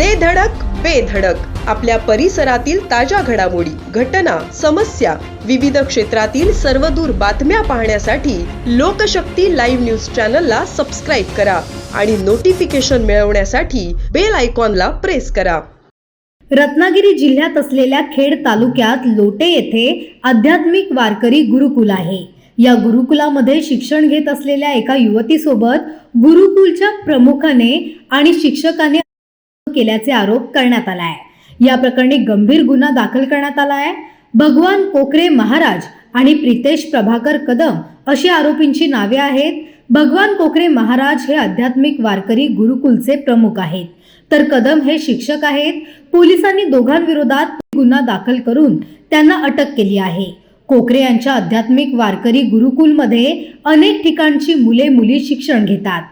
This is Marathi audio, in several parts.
दे धडक बेधडक आपल्या परिसरातील ताज्या घडामोडी घटना समस्या विविध क्षेत्रातील सर्वदूर बातम्या पाहण्यासाठी लोकशक्ती लाईव्ह न्यूज चॅनलला सबस्क्राईब करा आणि नोटिफिकेशन मिळवण्यासाठी बेल आयकॉनला प्रेस करा. रत्नागिरी जिल्ह्यात असलेल्या खेड तालुक्यात लोटे येथे आध्यात्मिक वारकरी गुरुकुल आहे. या गुरुकुलामध्ये शिक्षण घेत असलेल्या एका युवतीसोबत गुरुकुलच्या प्रमुखाने आणि शिक्षकाने केल्याचे आरोप करण्यात आला आहे या प्रकरणी गंभीर गुन्हा दाखल करण्यात आला आहे भगवान कोकरे महाराज आणि प्रितेश प्रभाकर कदम अशी आरोपींची नावे आहेत. भगवान कोकरे महाराज हे आध्यात्मिक वारकरी गुरुकुलचे प्रमुख आहेत. तर कदम हे शिक्षक आहेत. पोलिसांनी दोघांविरोधात गुन्हा दाखल करून त्यांना अटक केली आहे. कोकरे यांच्या आध्यात्मिक वारकरी गुरुकुलमध्ये अनेक ठिकाणची मुले मुली शिक्षण घेतात.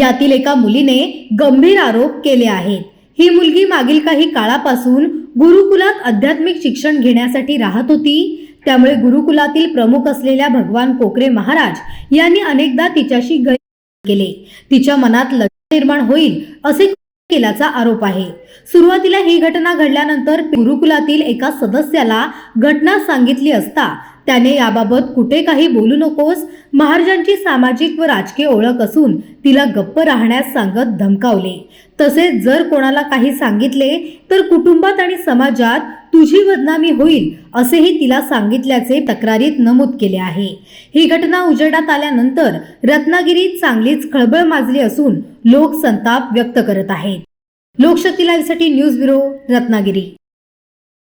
यातील एका मुलीने गंभीर आरोप केले आहेत. ही मुलगी मागील काही काळापासून गुरुकुलात आध्यात्मिक शिक्षण घेण्यासाठी राहत होती. त्यामुळे गुरुकुलातील प्रमुख असलेल्या भगवान कोकरे महाराज यांनी अनेकदा तिच्याशी गैर केले. तिच्या मनात लक्ष निर्माण होईल असे केल्याचा आरोप आहे. सुरुवातीला ही घटना घडल्यानंतर गुरुकुलातील एका सदस्याला घटना सांगितली असता त्याने याबाबत कुठे काही बोलू नकोस महाराजांची सामाजिक व राजकीय ओळख असून तिला गप्प राहण्यास सांगत धमकावले. तसेच जर कोणाला काही सांगितले तर कुटुंबात आणि समाजात तुझी बदनामी होईल असेही तिला सांगितल्याचे तक्रारीत नमूद केले आहे. ही घटना उजेडात आल्यानंतर रत्नागिरीत चांगलीच खळबळ माजली असून लोक संताप व्यक्त करत आहेत. लोकशक्ती लाईव्हसाठी न्यूज ब्युरो रत्नागिरी.